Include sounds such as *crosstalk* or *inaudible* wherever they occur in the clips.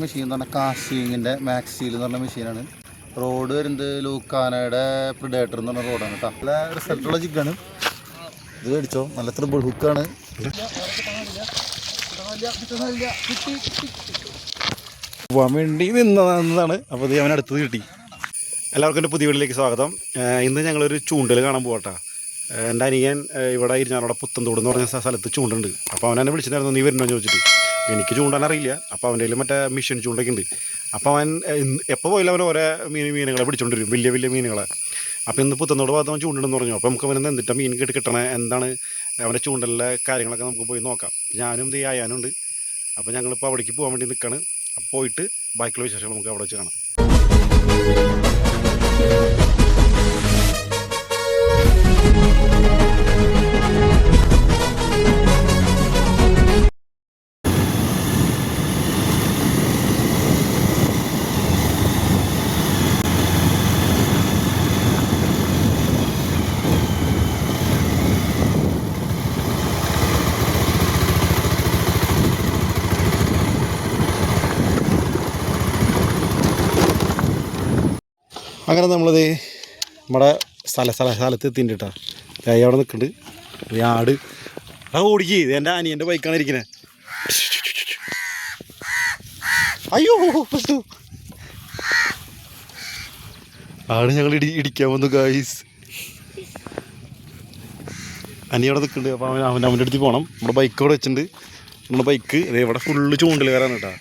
Machine എന്ന് പറഞ്ഞാൽ കാസ്റ്റിങ്ങിന്റെ മാക്സീൽ എന്ന് പറഞ്ഞ മെഷീനാണ് റോഡ് വരുന്നത് ലൂക്കാനയുടെ പ്രിഡേറ്റർ എന്ന് പറഞ്ഞ റോഡാണ് കേട്ടോ. നല്ല റിസൾട്ടുള്ള ജിഗാണ് ഇത് മേടിച്ചോ. നല്ല ത്രിബിൾ ഹുക്കാണ് വേണ്ടി നിന്നതാണ്. അപ്പോൾ ഇത് അവൻ അടുത്തത് കിട്ടി. എല്ലാവർക്കും എന്റെ പുതിയ വീട്ടിലേക്ക് സ്വാഗതം. ഇന്ന് ഞങ്ങളൊരു ചൂണ്ടൽ കാണാൻ പോകട്ടെ എന്റെ അനിയൻ ഇവിടെ ഇരുന്നാലോടെ പുത്തന്തോട് എന്ന് പറഞ്ഞ സ്ഥ- സ്ഥലത്ത് ചൂണ്ടുണ്ട്. അപ്പോൾ അവനെന്നെ വിളിച്ചിട്ടുണ്ടായിരുന്നു നീ വരുന്നോ ചോദിച്ചിട്ട്. എനിക്ക് ചൂണ്ടാൻ അറിയില്ല അപ്പോൾ അവന്റെ കയ്യിൽ മറ്റേ മിഷൻ ചൂണ്ടൊക്കെ ഉണ്ട് അപ്പോൾ അവൻ എപ്പോൾ പോയാലും അവൻ ഓരോ മീൻ മീനുകളെ പിടിച്ചോണ്ട് വലിയ വലിയ മീനുകളെ. അപ്പോൾ ഇന്ന് പുത്തനോട് ഭാഗത്ത് അവൻ ചൂണ്ടെന്ന് പറഞ്ഞു. അപ്പോൾ നമുക്ക് അവനെന്ന് എന്തിട്ടാ മീൻ കെട്ടി കിട്ടണേ? എന്താണ്? അവന്റെ ചൂണ്ടലിലെ കാര്യങ്ങളൊക്കെ നമുക്ക് പോയി നോക്കാം. ഞാനും ഇത് ആയാനുണ്ട്. അപ്പോൾ ഞങ്ങളിപ്പോൾ അവിടേക്ക് പോകാൻ വേണ്ടി നിൽക്കുകയാണ് അപ്പോൾ പോയിട്ട് ബാക്കിയുള്ള വിശേഷങ്ങൾ നമുക്ക് അവിടെ വെച്ച് കാണാം. അങ്ങനെ നമ്മളത് നമ്മുടെ സ്ഥല സ്ഥല സ്ഥലത്ത് എത്തിയിട്ടുണ്ട് ദേ അവിടെ നിൽക്കുന്നുണ്ട് ആട്. ആ ഓടിക്ക്. ഇത് എന്റെ ബൈക്കാണ് ഇരിക്കുന്നത് അയ്യോ ആട് ഞങ്ങൾ ഇടി ഇടിക്കാൻ വന്നു ഗായ്സ് അനി അവിടെ നിൽക്കുന്നുണ്ട് അപ്പോൾ അവൻ അവൻ അവന്റെ അടുത്ത് പോകണം നമ്മുടെ ബൈക്ക് അവിടെ വെച്ചിട്ടുണ്ട്. നമ്മുടെ ബൈക്ക് ഇവിടെ ഫുള്ള് ചൂണ്ടലുകാരാണ് കേട്ടോ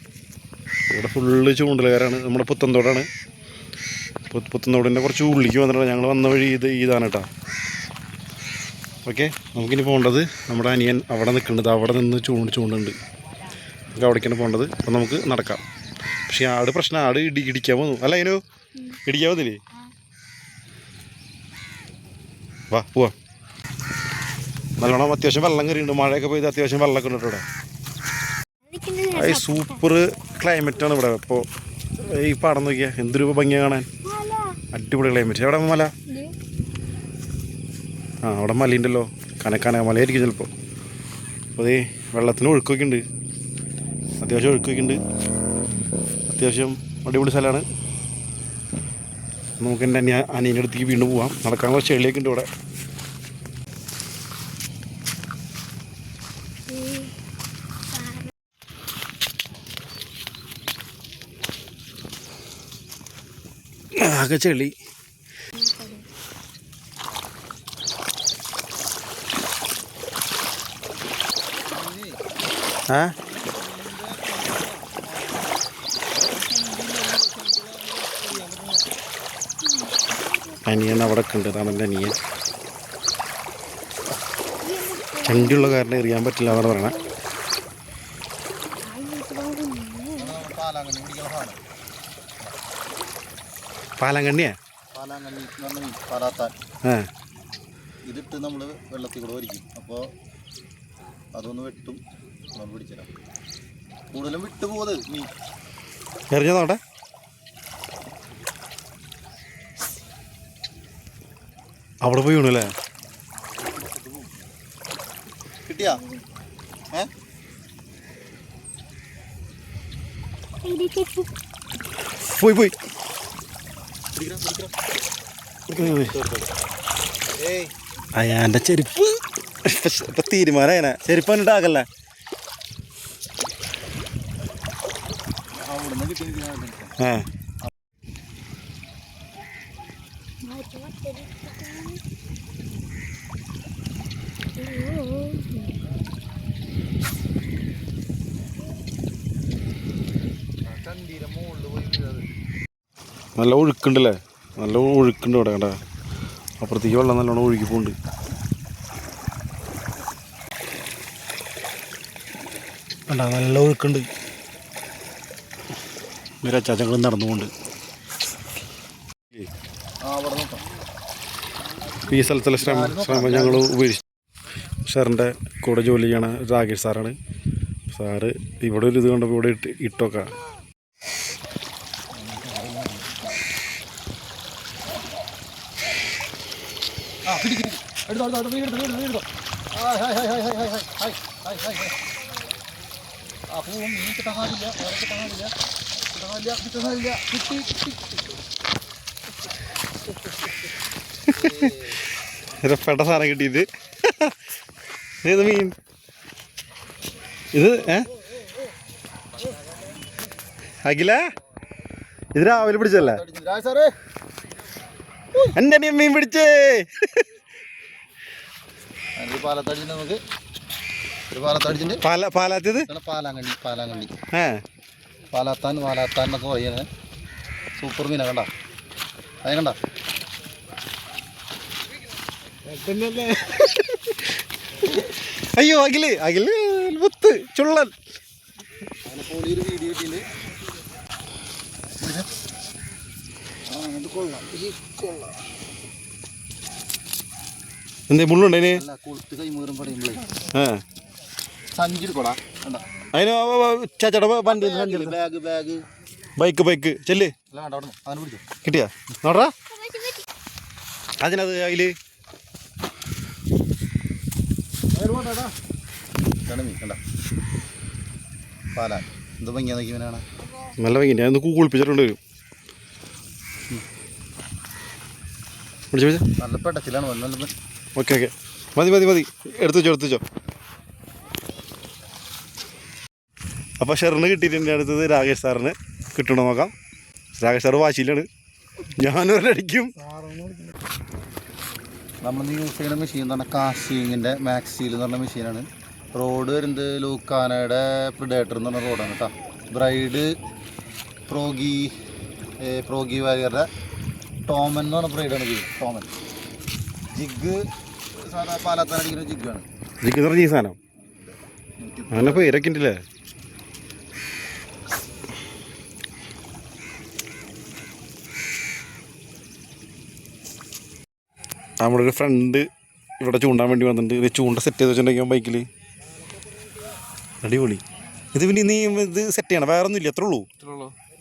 ഇവിടെ ഫുള്ള് ചൂണ്ടലുകാരാണ് നമ്മുടെ പുത്തന്തോടാണ് പുത്ത് പുത്തുന്നോടിന്റെ കുറച്ച് ഉള്ളിലേക്ക് വന്നിട്ട് ഞങ്ങൾ വന്ന വഴി ഇത് ഇതാണ് കേട്ടോ. ഓക്കെ നമുക്കിനി പോകേണ്ടത് നമ്മുടെ അനിയൻ അവിടെ നിൽക്കുന്നുണ്ട്. അവിടെ നിന്ന് ചൂണ്ട് ചൂണ്ടുണ്ട്. നമുക്ക് അവിടേക്കാണ് പോകേണ്ടത്. അപ്പം നമുക്ക് നടക്കാം. പക്ഷേ ആട് പ്രശ്നം ആട് ഇടി ഇടിക്കാൻ പോന്നു അല്ല അതിനു ഇടിക്കാൻ പോന്നില്ലേ വാ പോവാ. നല്ലോണം അത്യാവശ്യം വെള്ളം കയറിയുണ്ട് മഴയൊക്കെ പെയ്ത് അത്യാവശ്യം വെള്ളമൊക്കെ ഉണ്ട് ഇവിടെ. ഈ സൂപ്പർ ക്ലൈമറ്റാണ് ഇവിടെ. അപ്പോൾ ഈ പാടം നോക്കിയാൽ എന്തൊരു ഭംഗിയാണ് കാണാൻ. അടിപൊളി ക്ലൈമറ്റ് എവിടെ മല? ആ അവിടെ മലയുണ്ടല്ലോ കനക്കാന മലയായിരിക്കും ചിലപ്പോൾ അപ്പോൾ അതേ വെള്ളത്തിന് ഒഴുക്കൊക്കെ ഉണ്ട് അത്യാവശ്യം ഒഴുക്കൊക്കെ ഉണ്ട് അത്യാവശ്യം അടിപൊളി സ്ഥലമാണ് നമുക്ക് എന്റെ അനിയ അനിയന്റെ അടുത്തേക്ക് വീണ്ടും പോവാം. നടക്കാനുള്ള ചെളിയൊക്കെ ഉണ്ട് ഇവിടെ. ആകെ ചെളി. ആ? അനിയൻ അവിടെ ഉണ്ട് അതാണ് എന്റെ അനിയൻ. ചണ്ടിയുള്ള കാരണം എറിയാൻ പറ്റില്ല അവിടെ പറയണേ പാലാങ്കണ്ണിയാ? പാലാങ്കണ്ണി എന്ന് പറഞ്ഞ മീൻ പാലാത്താൻ. ആ. ഇതിട്ട് നമ്മൾ വെള്ളത്തിൽ കൂടെ വരിക്കും അപ്പോൾ അതൊന്ന് വെട്ടും. നമ്മൾ പിടിച്ചിടാം കൂടുതലും വിട്ടു പോകുന്നത് മീൻ. എറിഞ്ഞതോടെ അവിടെ പോയി വീണല്ലേ കിട്ടിയാ? ഏ? പോയി പോയി. അയാൻ്റെ ചെരുപ്പ് ഇപ്പം തീരുമാനം അങ്ങനെ ചെരുപ്പ് കണ്ടിട്ടാകല്ല ആ കണ്ടീരമോ ഉള്ളു പോയി നല്ല ഒഴുക്കുണ്ടല്ലേ? നല്ല ഒഴുക്കുണ്ട് ഇവിടെ കണ്ടാ? അപ്പുറത്തേക്ക് വെള്ളം നല്ലോണം ഒഴുകി പോകുന്നുണ്ട് കണ്ടാ? നല്ല ഒഴുക്കുണ്ട്. ഇവരെ അച്ചാച്ചങ്ങൾ നടന്നുകൊണ്ട് ഈ സ്ഥലത്തുള്ള ശ്രമ ശ്രമം ഞങ്ങൾ ഉപേക്ഷിച്ചു. സാറിന്റെ കൂടെ ജോലി ചെയ്യണ രാകേഷ് സാറാണ്. സാറ് ഇവിടെ ഒരു ഇത് കണ്ടപ്പോൾ ഇവിടെ ഇട്ട് ഇട്ടോക്ക ആ പിടിക്ക് പിടിക്ക്. എടുത്തോ എടുത്തോ വീടെടുത്തോ വീടെടുത്തോ വീടെടുത്തോ. Hi hi hi hi hi hi hi hi hi hi. Hi ആ പൂവും മീൻ കിട്ടാൻ കിട്ടാനില്ല കിട്ടാനില്ല കിട്ടി കിട്ടി പെട്ട സാധനം കിട്ടിയത്. ഇത് മീൻ? ഇത് ഏ? അഖില ഇത് രാവിലെ പിടിച്ചല്ലേ സാറേ. എന്റെ മീൻ പിടിച്ചേ. പാലത്തടിച്ചിട്ട് നമുക്ക് ഒരു പാലത്തടിച്ചിട്ട് പാല പാലാത്തിയത് ഇതാണ് പാലാങ്കണ്ണി പാലാങ്കണ്ണി. ഏ. പാലാത്താൻ പാലാത്താൻ എന്നൊക്കെ പറയുന്നത് സൂപ്പർ മീന കണ്ട? അത് കണ്ട? അയ്യോ അഖിൽ അഖിൽ മുത്ത് ചുള്ളൻ. ഒരു വീഡിയോ കിട്ടിയിട്ടുണ്ട് കൊള്ളാം. കൊള്ളാം. എന്തേ സഞ്ചിരിക്കോടാ കണ്ട. അതിന് ചേച്ചട വണ്ടി ബൈക്ക് ബൈക്ക്. ചെല്ല്. കിട്ടിയാ? നോടാ. അതിനത് അതിൽ. നല്ല ഭംഗിയാണ് ഞാൻ കുളിപ്പിച്ചിട്ടുണ്ട് വരും. നല്ല പെട്ടച്ചിലാണ് നല്ല ഓക്കെ ഓക്കെ. മതി മതി മതി. എടുത്തു വെച്ചോ എടുത്തു വെച്ചോ. അപ്പോൾ ഷെറിന് കിട്ടിയിട്ടുണ്ട് അടുത്തത് രാകേഷ് സാറിന്. കിട്ടണോ നോക്കാം. രാകേഷ് സാറ് വാശിയിലാണ്. ഞാനൊരടിക്കും നമ്മൾ യൂസ് ചെയ്യുന്ന മെഷീൻ എന്ന് പറഞ്ഞാൽ കാസ്റ്റിങ്ങിന്റെ മാക്സീൽ എന്ന് പറഞ്ഞ മെഷീനാണ് റോഡ് വരുന്നത് ലൂക്കാനയുടെ പ്രിഡേറ്റർ എന്ന് പറഞ്ഞ റോഡാണ് കേട്ടോ. ബ്രൈഡ് പ്രോഗി പ്രോഗി വാരിയറുടെ ടോമൻ എന്ന് പറഞ്ഞ ബ്രൈഡാണ് ടോമൻ ജിഗ് സാധാ പാലാത്താനടിക്കുന്ന ജിഗാണ്. ജിക്ക് പറഞ്ഞ ഈ സാധനം? അങ്ങനെ പേരൊക്കെ ഉണ്ടല്ലേ നമ്മുടെ ഒരു ഫ്രണ്ട് ഇവിടെ ചൂണ്ടാൻ വേണ്ടി വന്നിട്ടുണ്ട്. ഇത് ചൂണ്ട സെറ്റ് ചെയ്ത് വെച്ചിട്ടുണ്ടെങ്കിൽ ബൈക്കിൽ അടിപൊളി. ഇത് പിന്നെ നീ ഇത് സെറ്റ് ചെയ്യണം. വേറെ ഒന്നും ഇല്ല എത്ര ഉള്ളൂ.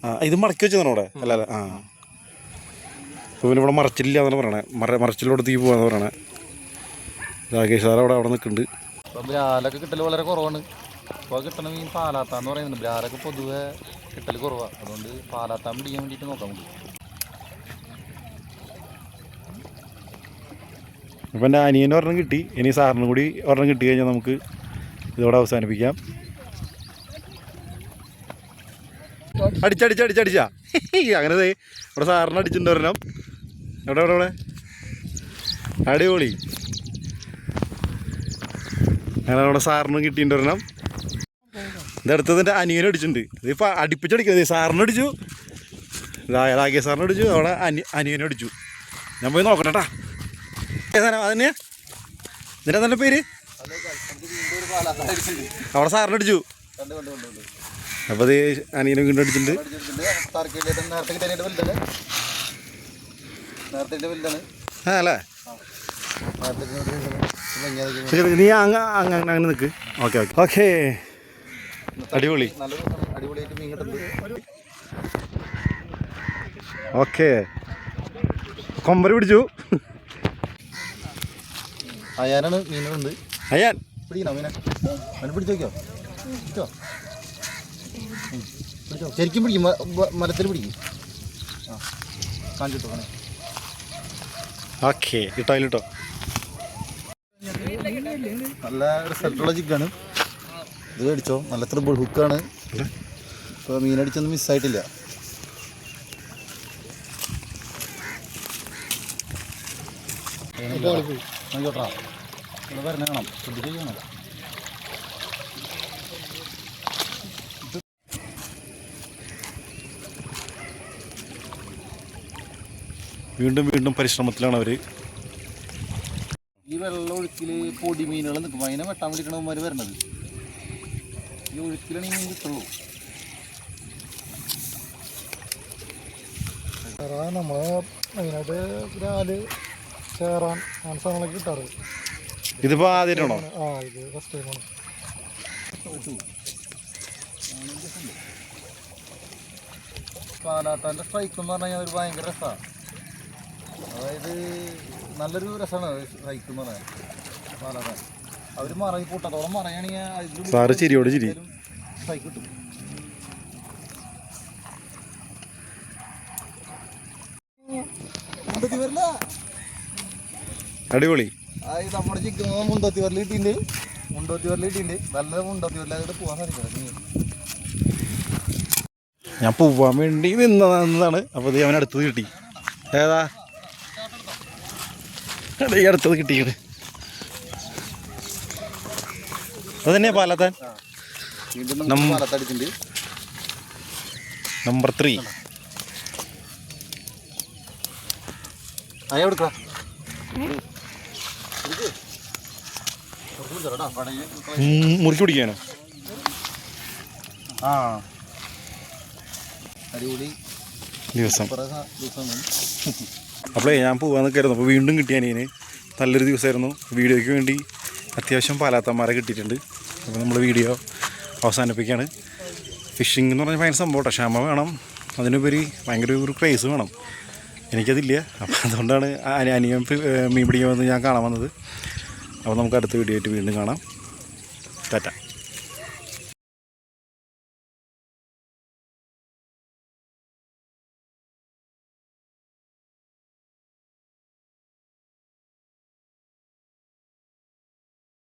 ആ ഇത് മടക്കി വെച്ചതാണ് അവിടെ? അല്ല അല്ല ആ. ഇവിടെ മറച്ചില്ല എന്നാണ് പറയണേ. മറ മറച്ചിലോട് തീ പോകാന്ന് പറയണേ. രാകേഷ് സാർ അവിടെ അവിടെ നിൽക്കുന്നുണ്ട്. ബ്രാലൊക്കെ കിട്ടൽ വളരെ കുറവാണ്. ഇപ്പോൾ കിട്ടണ മീൻ പാലാത്താന്ന് പറയുന്നുണ്ട്. ബ്രാലൊക്കെ പൊതുവെ കിട്ടൽ കുറവാണ് അതുകൊണ്ട് പാലാത്താൻ പിടിക്കാൻ വേണ്ടിയിട്ട് നോക്കാൻ വേണ്ടി അപ്പം എന്റെ അനിയന്റെ ഒരെണ്ണം കിട്ടി. ഇനി സാറിനും കൂടി ഒരെണ്ണം കിട്ടി കഴിഞ്ഞാൽ നമുക്ക് ഇതോടെ അവസാനിപ്പിക്കാം. അടിച്ചടിച്ചടിച്ചടിച്ചാ *laughs* അങ്ങനെ ഇവിടെ സാറിന് അടിച്ചിട്ടുണ്ട് ഒരെണ്ണം. എവിടെ എവിടെ എവിടെ? അടിപൊളി. അങ്ങനെ സാറിനും കിട്ടിയിട്ടുണ്ട് ഒരെണ്ണം. ഇതെടുത്തത് എന്റെ അനിയനും അടിച്ചിട്ടുണ്ട്. ഇതിപ്പോൾ അടുപ്പിച്ചടിക്കുന്നത് സാറിന് അടിച്ചു. രാകേഷ് സാറിന് അടിച്ചു. അവിടെ അനി അനിയനും അടിച്ചു. ഞാൻ പോയി നോക്കട്ടെ ട്ടാ. ഏതാണ് അതിന് നിന്റെ തന്നെ പേര്? അവിടെ സാറിന് അടിച്ചു. അപ്പോൾ അത് അനിയനും വീണ്ടും അടിച്ചിട്ടുണ്ട്. നേരത്തെ വലുതാണ് ആ അല്ലേ? നീ അങ്ങ് അങ്ങ് അങ്ങനെ അങ്ങനെ നിൽക്ക് ഓക്കെ ഓക്കെ. ഓക്കെ. അടിപൊളി. ഓക്കെ. കൊമ്പര പിടിച്ചു. അയാനാണ് മീനുണ്ട് അയ്യാൻ പിടിക്കണോ മീനെ? അവനെ പിടിച്ചു നോക്കിയോ? പിടിച്ചോ? ശരിക്കും പിടിക്കും. മരത്തിൽ പിടിക്കും. ആ. കാണിച്ചിട്ടോ അവനെ? ഓക്കെ ഇട്ടോ അതിലിട്ടോ നല്ല റിസൾട്ടുള്ള ജിഗാണ് ഇത് മേടിച്ചോ. നല്ല ത്രിബിൾ ഹുക്കാണ് ഇപ്പോൾ മീനടിച്ചൊന്നും മിസ്സായിട്ടില്ല നോക്കിയോട്ടാ ഇവിടെ വരണ വേണം. ശ്രദ്ധിച്ച് വീണ്ടും വീണ്ടും പരിശ്രമത്തിലാണ് അവർ ഈ വെള്ളം ഒഴുക്കിൽ പൊടി മീനുകൾ നിൽക്കും. അതിനെ വെട്ടാൻ വേണ്ടിയിട്ടാണ് വരണത്. ഈ ഒഴുക്കിലാണ് ഈ മീൻ കിട്ടുള്ളൂ. നമ്മൾ മെയിനായിട്ട് ബ്രാൽ ചേറാൻ അങ്ങനെ സാധനങ്ങളൊക്കെ കിട്ടാറ്. ഇതിപ്പോൾ ആദ്യമാണോ ആ ഇത് ഫസ്റ്റ് ടൈമാണ് പാലാത്താന്റെ സ്ട്രൈക്ക് എന്ന് പറഞ്ഞു കഴിഞ്ഞാൽ ഒരു ഭയങ്കര രസമാണ് അതായത് നല്ലൊരു രസമാണ് ഹൈക്ക് എന്ന് പറയാൻ വളരെ. അവർ മറങ്ങി കൂട്ടത്തോളം മറയാണെങ്കിൽ സ്ട്രൈക്ക് കിട്ടും. അടിപൊളി. നമ്മുടെ ചിക്കൻ മുണ്ടത്തി വരൽ കിട്ടിണ്ട് മുണ്ടത്തി വരൽ കിട്ടിണ്ട് നല്ല മുണ്ടത്തി വരലായിട്ട് പോവാൻ സാധിക്കും ഞാൻ പോവാൻ വേണ്ടി നിന്നതാണ്. അപ്പോൾ ഇത് അവൻ കിട്ടി. ഏതാ? എടാ, ഈ അടുത്തത് കിട്ടിയത് അത് തന്നെയാ പാലത്താൻ നമ്പർ ത്രീ അയ എടുക്കാം മുറുക്കി പിടിക്കാനോ? ആ. അടിപൊളി. ദിവസം. ദിവസം. അപ്പോഴേ ഞാൻ പോകാൻ നിൽക്കായിരുന്നു അപ്പോൾ വീണ്ടും കിട്ടിയാൽ ഇതിന് നല്ലൊരു ദിവസമായിരുന്നു. വീഡിയോയ്ക്ക് വേണ്ടി അത്യാവശ്യം പാലാത്തന്മാരെ കിട്ടിയിട്ടുണ്ട്. അപ്പോൾ നമ്മൾ വീഡിയോ അവസാനിപ്പിക്കുകയാണ് ഫിഷിംഗ് എന്ന് പറഞ്ഞാൽ ഭയങ്കര സംഭവം ക്ഷമ വേണം. അതിനുപരി ഭയങ്കര ഒരു ക്രേസ് വേണം. എനിക്കതില്ല. അപ്പോൾ അതുകൊണ്ടാണ് അനി- അനിയൻ മീൻ പിടിക്കാൻ വന്ന് ഞാൻ കാണാൻ വന്നത്. അപ്പോൾ നമുക്ക് അടുത്ത വീഡിയോ ആയിട്ട് വീണ്ടും കാണാം. ടാറ്റ.